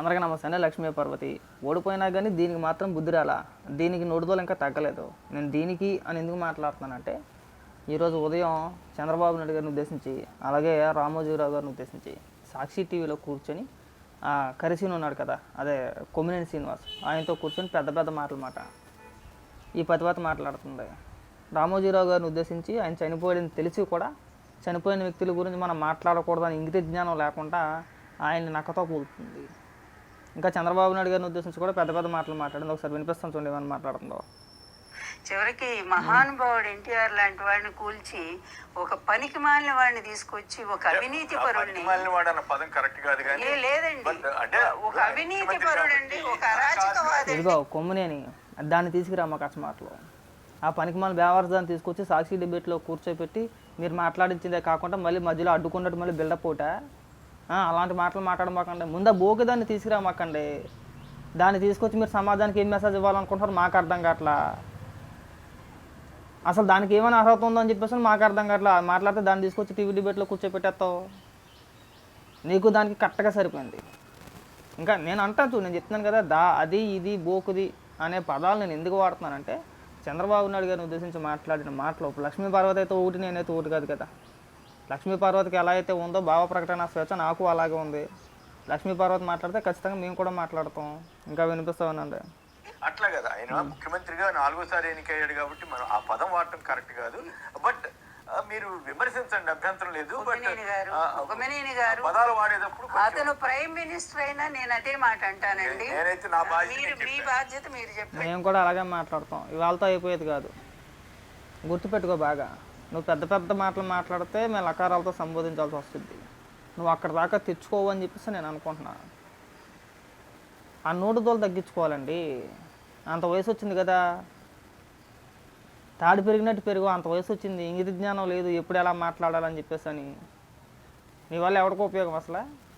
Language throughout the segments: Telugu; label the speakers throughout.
Speaker 1: అందరికీ నమస్తే. లక్ష్మీ పార్వతి. ఓడిపోయినా కానీ దీనికి మాత్రం బుద్ధి రాలా. దీనికి నోటిదోలు ఇంకా తగ్గలేదు. నేను దీనికి అని ఎందుకు మాట్లాడుతున్నానంటే ఈరోజు ఉదయం చంద్రబాబు నాయుడు గారిని ఉద్దేశించి అలాగే రామోజీరావు గారిని ఉద్దేశించి సాక్షి టీవీలో కూర్చొని కరిసీన్ ఉన్నాడు కదా అదే కొమ్మినేని శ్రీనివాస్. ఆయనతో కూర్చొని పెద్ద పెద్ద మాటలు మాట ఈ పతివత మాట్లాడుతుంది. రామోజీరావు గారిని ఉద్దేశించి ఆయన చనిపోయాడని తెలిసి కూడా చనిపోయిన వ్యక్తుల గురించి మనం మాట్లాడకూడదని ఇంగిత జ్ఞానం లేకుండా ఆయన్ని నక్కతో కూలుతుంది. ఇంకా చంద్రబాబు నాయుడు గారిని ఉద్దేశించి కూడా పెద్ద పెద్ద మాటలు మాట్లాడింది. ఒకసారి వినిపిస్తాం చూడండి ఏమని మాట్లాడుతుందో.
Speaker 2: చివరికి మహానుభావుడు ఎన్టీఆర్ లాంటి వాడిని కూల్చి ఒక పనికి మాలిన వాడిని తీసుకొచ్చి ఒక అవినీతి పరుడిని
Speaker 3: పదం కరెక్ట్ కాదు కానీ
Speaker 2: లేదండి. ఒక అవినీతి పరుడండి ఒక అరాచకవాది
Speaker 1: ఇదిగో కొమ్మునేని దాన్ని తీసుకురా మా కష్టమాటలు ఆ పనికి మన దాన్ని తీసుకొచ్చి సాక్షి డిబేట్లో కూర్చోపెట్టి మీరు మాట్లాడించిందే కాకుండా మళ్ళీ మధ్యలో అడ్డుకున్నట్టు మళ్ళీ బిల్డప్ ఒకట అలాంటి మాటలు మాట్లాడమాకండి. ముందు బోకి దాన్ని తీసుకురామాకండి. దాన్ని తీసుకొచ్చి మీరు సమాజానికి ఏం మెసేజ్ ఇవ్వాలనుకుంటున్నారు మాకు అర్థం కావట్లా? అసలు దానికి ఏమైనా అర్హత ఉందో అని చెప్పేసి మాకు అర్థం కావట్లా? మాట్లాడితే దాన్ని తీసుకొచ్చి టీవీ డిబేట్లో కూర్చోపెట్టేస్తావు. నీకు దానికి కరెక్ట్గా సరిపోయింది. ఇంకా నేను అంటాను చూడు నేను చెప్తున్నాను కదా దా అది ఇది బోకుది అనే పదాలు నేను ఎందుకు వాడుతున్నానంటే చంద్రబాబు నాయుడు గారిని ఉద్దేశించి మాట్లాడిన మాటలు లక్ష్మీ పార్వతి అయితే ఒకటి నేనైతే ఒకటి కాదు కదా. లక్ష్మీ పార్వతికి ఎలా అయితే ఉందో భావ ప్రకటన స్వేచ్ఛ నాకు అలాగే ఉంది. లక్ష్మీ పార్వతి మాట్లాడితే ఖచ్చితంగా మేము కూడా మాట్లాడతాం. ఇంకా వినిపిస్తామనండి
Speaker 3: అట్లా కదా. ఆయన ముఖ్యమంత్రిగా నాలుగోసారి ఎన్నికయ్యాడు కాబట్టి మనం ఆ పదం వాడటం కరెక్ట్ కాదు. బట్ మీరు విమర్శించండి. అభ్యంతరం లేదు.
Speaker 2: గారు
Speaker 3: పదాలు వాడేటప్పుడు
Speaker 2: అతను ప్రైమ్ మినిస్టర్ అయినా నేను అదే మాట అంటానండి.
Speaker 3: నేనైతే నా బాధ్యత
Speaker 2: మీ. బాధ్యత మీరు చెప్పండి.
Speaker 1: మేము కూడా అలాగే మాట్లాడతాం. ఇవాళతో అయిపోయేది కాదు. గుర్తుపెట్టుకో బాగా. నువ్వు పెద్ద పెద్ద మాటలు మాట్లాడితే మేము లకారాలతో సంబోధించాల్సి వస్తుంది. నువ్వు అక్కడ దాకా తెచ్చుకోవని అని చెప్పేసి నేను అనుకుంటున్నాను ఆ నోటుదోలు తగ్గించుకోవాలండి. అంత వయసు వచ్చింది కదా. తాడు పెరిగినట్టు పెరుగు అంత వయసు వచ్చింది. ఇంగిత జ్ఞానం లేదు ఎప్పుడు ఎలా మాట్లాడాలని చెప్పేసి అని. నీ వల్ల ఎవరికో ఉపయోగం అసలు?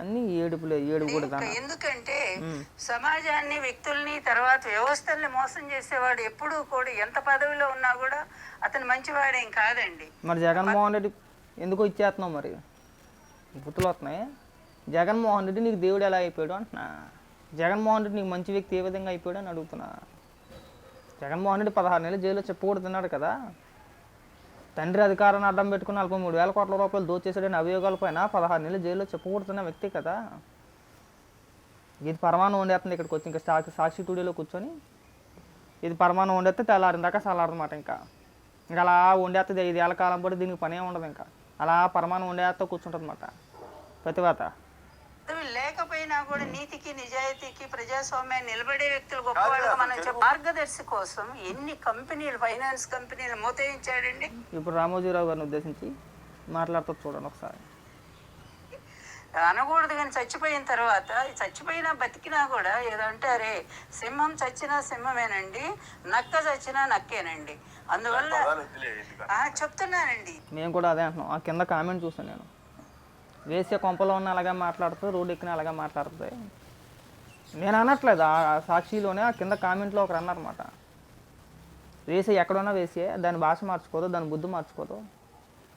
Speaker 1: అన్నీ ఏడుపులే ఏడుపు కూడా
Speaker 2: ఎందుకంటే సమాజాన్ని వ్యక్తుల్ని తర్వాత వ్యవస్థల్ని మోసం చేసేవాడు ఎప్పుడూ కూడా ఎంత పదవిలో ఉన్నా కూడా అతను మంచివాడేం కాదండి.
Speaker 1: మరి జగన్మోహన్ రెడ్డి ఎందుకో ఇచ్చేస్తున్నావు మరి? గుర్తులు వస్తున్నాయి? జగన్మోహన్ రెడ్డి నీకు దేవుడు ఎలా అయిపోయాడు అంటున్నా. జగన్మోహన్ రెడ్డి నీకు మంచి వ్యక్తి ఏ విధంగా అయిపోయాడు అని అడుగుతున్నా. జగన్మోహన్ రెడ్డి పదహారు నెలలు జైల్లో చెప్పకూడదున్నాడు కదా. తండ్రి అధికారాన్ని అడ్డం పెట్టుకుని నలభై మూడు వేల కోట్ల రూపాయలు దోచేసాడని అభియోగాల పైన పదహారు నెలలు జైల్లో చెప్పకూడుతున్న వ్యక్తి కదా. ఇది పరమాణం వండేస్తుంది ఇక్కడికి వచ్చి ఇంకా సాక్షి సాక్షి స్టూడియోలో కూర్చొని ఇది పరమాణం వండేస్తే తెల్లారిన దాకా చల్లారనమాట ఇంకా. ఇంకా అలా వండేస్తుంది ఐదేళ్ళ కాలం పాటు దీనికి పనే ఉండదు ఇంకా. అలా పరమాణం వండేస్తా కూర్చుంటుంది అనమాట ప్రతివాత
Speaker 2: లేకపోయినా కూడా నీతికి నిజాయితీకి ప్రజాస్వామ్యాన్ని నిలబడే వ్యక్తులు గొప్పవాళ్ళుగా మనం మార్గదర్శి కోసం ఎన్ని కంపెనీలు ఫైనాన్స్ కంపెనీలు మోతయించాడండి?
Speaker 1: ఇప్పుడు రామోజీరావు గారిని ఉద్దేశించి మాట్లాడుతూ చూడండి ఒకసారి.
Speaker 2: అనకూడదు కానీ చచ్చిపోయిన తర్వాత చచ్చిపోయినా బతికినా కూడా ఏదో అంటారే సింహం చచ్చినా సింహమేనండి నక్క చచ్చినా నక్కేనండి. అందువల్ల చెప్తున్నానండి.
Speaker 1: మేము కూడా అదే అంటున్నాం ఆ కింద కామెంట్ చూసాను నేను. వేసే కొంపలో ఉన్న అలాగే మాట్లాడుతుంది రోడ్డు ఎక్కిన అలాగే మాట్లాడుతుంది నేను అనట్లేదు ఆ సాక్షిలోనే ఆ కింద కామెంట్లో ఒకరు అన్నారన్నమాట. వేసే ఎక్కడున్నా వేసే దాని భాష మార్చుకోదు దాని బుద్ధి మార్చుకోదు.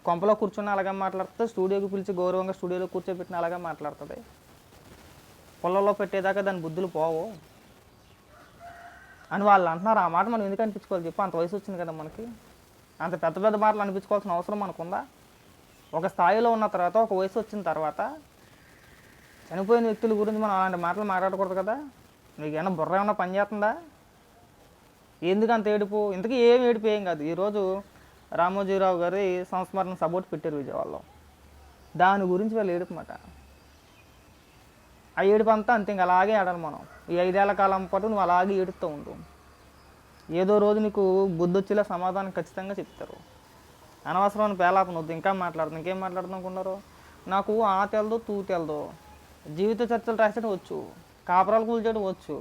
Speaker 1: కొంపలో కూర్చున్న అలాగే మాట్లాడుతుంది స్టూడియోకి పిలిచి గౌరవంగా స్టూడియోలో కూర్చోబెట్టిన అలాగే మాట్లాడుతుంది. పొలంలో పెట్టేదాకా దాని బుద్ధులు పోవు. అని వాళ్ళు అంటున్నారు ఆ మాట మనం ఎందుకు అనిపించుకోవాలి చెప్పు అంత వయసు వచ్చింది కదా మనకి. అంత పెద్ద పెద్ద మాటలు అనిపించుకోవాల్సిన అవసరం మనకుందా? ఒక స్థాయిలో ఉన్న తర్వాత ఒక వయసు వచ్చిన తర్వాత చనిపోయిన వ్యక్తుల గురించి మనం అలాంటి మాటలు మాట్లాడకూడదు కదా? మీకు ఏమైనా బుర్ర ఏమైనా పని చేస్తుందా? ఎందుకు అంత ఏడుపు? ఇంతకీ ఏం ఏడుపు ఏం కాదు. ఈరోజు రామోజీరావు గారి సంస్మరణ సపోర్ట్ పెట్టారు విజయవాడలో. దాని గురించి వాళ్ళు ఏడుపుమాట. ఆ ఏడుపు అంతా అంతే ఇంకా అలాగే ఆడాలి మనం. ఈ ఐదేళ్ళ కాలం పాటు నువ్వు అలాగే ఏడుపుతూ ఉండు. ఏదో రోజు నీకు బుద్ధి వచ్చేలా సమాధానం ఖచ్చితంగా చెప్తారు. అనవసరమైన పేలాపన వద్దు. ఇంకా మాట్లాడుతుంది ఇంకేం మాట్లాడుతుంది అనుకున్నారు నాకు ఆ తెలదు తూ తెలదు. జీవిత చర్చలు రాసేయడం వచ్చు. కాపురాలు కూల్చేయడం వచ్చు.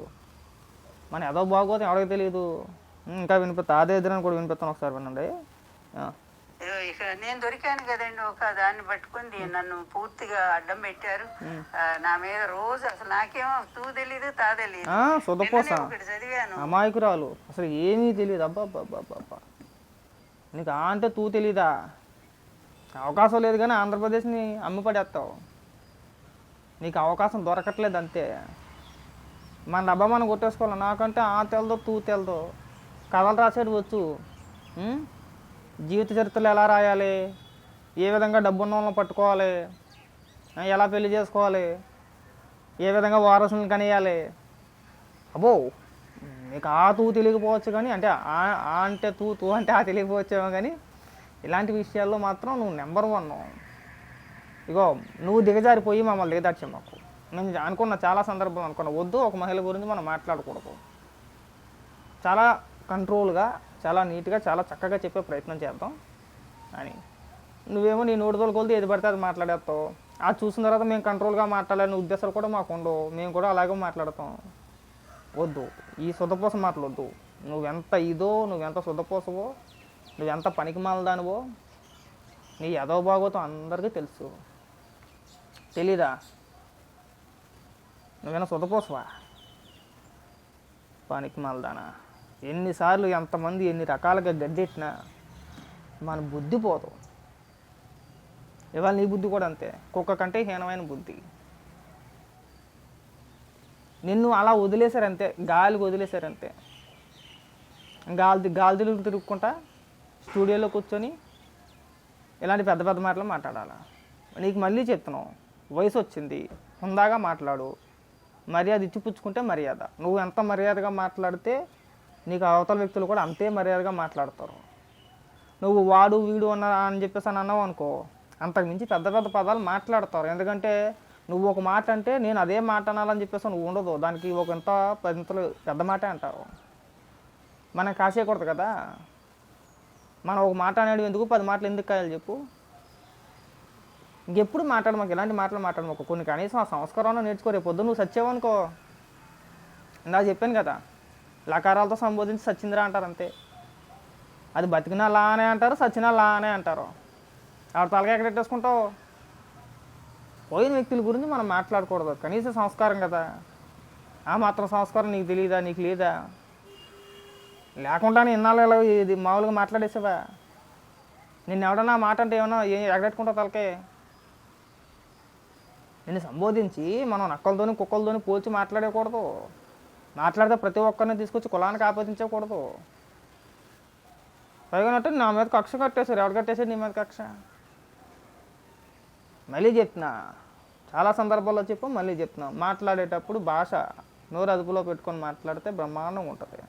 Speaker 1: మన ఏదో బాగోదు ఎవరికి తెలియదు ఇంకా వినిపిస్తా. అదే ఎదురని కూడా వినిపిస్తాను ఒకసారి వినండి.
Speaker 2: ఇక నేను దొరికాను కదండి ఒక దాన్ని పట్టుకొని దీన్ని నన్ను పూర్తిగా అడ్డం పెట్టారు. నా మీద రోజు అసలు నాకేమో తూ తెలీదు తా ఒకటి చదివాను.
Speaker 1: అమాయకురాలు. అసలు ఏమీ తెలియదు అబ్బా అబ్బా, అబ్బా నీకు ఆ అంటే తూ తెలీదా? అవకాశం లేదు కానీ ఆంధ్రప్రదేశ్ని అమ్మిపడేస్తావు. నీకు అవకాశం దొరకట్లేదు అంతే. మన డబ్బా మనం కొట్టేసుకోవాలి. నాకంటే ఆ తెలదో తూ తెలదో. కథలు రాసేది వచ్చు. జీవిత చరిత్రలు ఎలా రాయాలి? ఏ విధంగా డబ్బున్న వాళ్ళని పట్టుకోవాలి ఎలా పెళ్ళి చేసుకోవాలి? ఏ విధంగా వారసులను కనియాలి? అబ్బో! నీకు ఆ తూ తెలియకపోవచ్చు కానీ అంటే ఆ ఆ అంటే తూ తూ అంటే ఆ తెలియకపోవచ్చేమో కానీ ఇలాంటి విషయాల్లో మాత్రం నువ్వు నెంబర్ వన్ ఇగో నువ్వు దిగజారిపోయి మమ్మల్ని దిగదార్చే మాకు. నేను అనుకున్న చాలా సందర్భం అనుకున్నా వద్దు ఒక మహిళ గురించి మనం మాట్లాడకూడదు. చాలా కంట్రోల్గా చాలా నీట్గా చాలా చక్కగా చెప్పే ప్రయత్నం చేద్దాం. అని. నువ్వేమో నీ నోటిదోలు కొలితే ఏది పడితే అది మాట్లాడేస్తావు. అది చూసిన తర్వాత మేము కంట్రోల్గా మాట్లాడాలనే ఉద్దేశాలు కూడా మాకు ఉండవు. మేము కూడా అలాగే మాట్లాడతాం. వద్దు. ఈ శుద్ధపోస మాటలు వద్దు నువ్వెంత ఇదో నువ్వెంత శుద్ధపోసవో నువ్వెంత పనికి మాలదానివో నీ ఎదవ బాగోతం అందరికీ తెలుసు. తెలీదా? నువ్వేనా శుద్ధపోసవా పనికి మాలదానా ఎన్నిసార్లు ఎంతమంది ఎన్ని రకాలుగా గడ్డెట్టినా మన బుద్ధి పోదు. ఇవాళ నీ బుద్ధి కూడా అంతే. కుక్క కంటే హీనమైన బుద్ధి. నిన్ను అలా వదిలేశారంతే గాలికి వదిలేశారంతే. గాలి గాలి తిరుగు తిరుగుకుంటా స్టూడియోలో కూర్చొని ఇలాంటి పెద్ద పెద్ద మాటలు మాట్లాడాలా? నీకు మళ్ళీ చెప్తున్నావు వయసు వచ్చింది హుందాగా మాట్లాడు. మర్యాద ఇచ్చిపుచ్చుకుంటే మర్యాద. నువ్వు ఎంత మర్యాదగా మాట్లాడితే నీకు అవతల వ్యక్తులు కూడా అంతే మర్యాదగా మాట్లాడతారు. నువ్వు వాడు వీడు అన్న అని చెప్పేసి అని అన్నావు అనుకో అంతకు మించి పెద్ద పెద్ద పదాలు మాట్లాడతారు. ఎందుకంటే నువ్వు ఒక మాట అంటే నేను అదే మాట అనాలని చెప్పేసి నువ్వు ఉండదు. దానికి ఒక ఎంత పెద్దలు పెద్ద మాటే అంటారు మనం కాసేయకూడదు కదా? మనం ఒక మాట అనేది ఎందుకు? పది మాటలు ఎందుకు కాయాలి చెప్పు. ఇంకెప్పుడు మాట్లాడమాకు ఇలాంటి మాటలు మాట్లాడమాకు కొన్ని కనీసం ఆ సంస్కారంలో నేర్చుకో. రేపు పొద్దు నువ్వు సచ్చావనుకో. ఇందా చెప్పాను కదా లకారాలతో సంబోధించి సచ్చిందిరా అంటారు అంతే. అది బతికినా లా అనే అంటారు సచ్చినా లా అనే అంటారు. ఆవిడ తలగా ఎక్కడ పెట్టేసుకుంటావు పోయిన వ్యక్తుల గురించి మనం మాట్లాడకూడదు. కనీస సంస్కారం కదా. ఆ మాత్రం సంస్కారం నీకు తెలియదా నీకు లేదా? లేకుండానే ఇన్నాళ్ళు ఇలా ఇది మామూలుగా మాట్లాడేసావా? నిన్ను ఎవడన్నా మాట అంటే ఏమన్నా ఏ ఎగడెట్టుకుంటావు తలకే? నిన్ను సంబోధించి మనం నక్కలతోని కుక్కలతోని పోల్చి మాట్లాడకూడదు. మాట్లాడితే ప్రతి ఒక్కరిని తీసుకొచ్చి కులానికి ఆపాదించకూడదు. పైగానంటే నా మీద కక్ష కట్టేశారు. ఎవడు కట్టేశారు నీ మీద కక్ష? మళ్ళీ చెప్తున్నా. చాలా సందర్భాల్లో చెప్పు మళ్ళీ చెప్తున్నాం. మాట్లాడేటప్పుడు భాష నోరు అదుపులో పెట్టుకొని మాట్లాడితే బ్రహ్మాండంగా ఉంటుంది.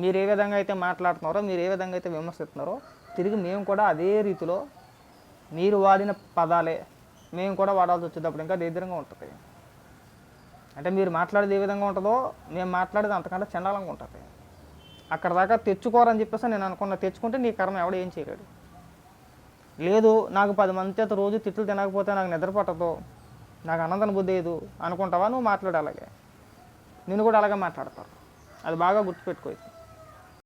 Speaker 1: మీరు ఏ విధంగా అయితే మాట్లాడుతున్నారో మీరు ఏ విధంగా అయితే విమర్శిస్తున్నారో తిరిగి మేము కూడా అదే రీతిలో మీరు వాడిన పదాలే మేము కూడా వాడాల్సి వచ్చేటప్పుడు ఇంకా దరిద్రంగా ఉంటుంది. అంటే మీరు మాట్లాడేది ఏ విధంగా ఉంటుందో మేము మాట్లాడేది అంతకంటే చండాలంగా ఉంటుంది. అక్కడ దాకా తెచ్చుకోరని చెప్పేసి నేను అనుకున్న. తెచ్చుకుంటే నీ కర్మ ఎవడ ఏం చేయలేడు. లేదు నాకు పది మంది చేత రోజు తిట్లు తినకపోతే నాకు నిద్ర పట్టదు. నాకు అనంతన బుద్ధి లేదు అనుకుంటావా? నువ్వు మాట్లాడు అలాగే. నేను కూడా అలాగే మాట్లాడతారు. అది బాగా గుర్తుపెట్టుకోవచ్చు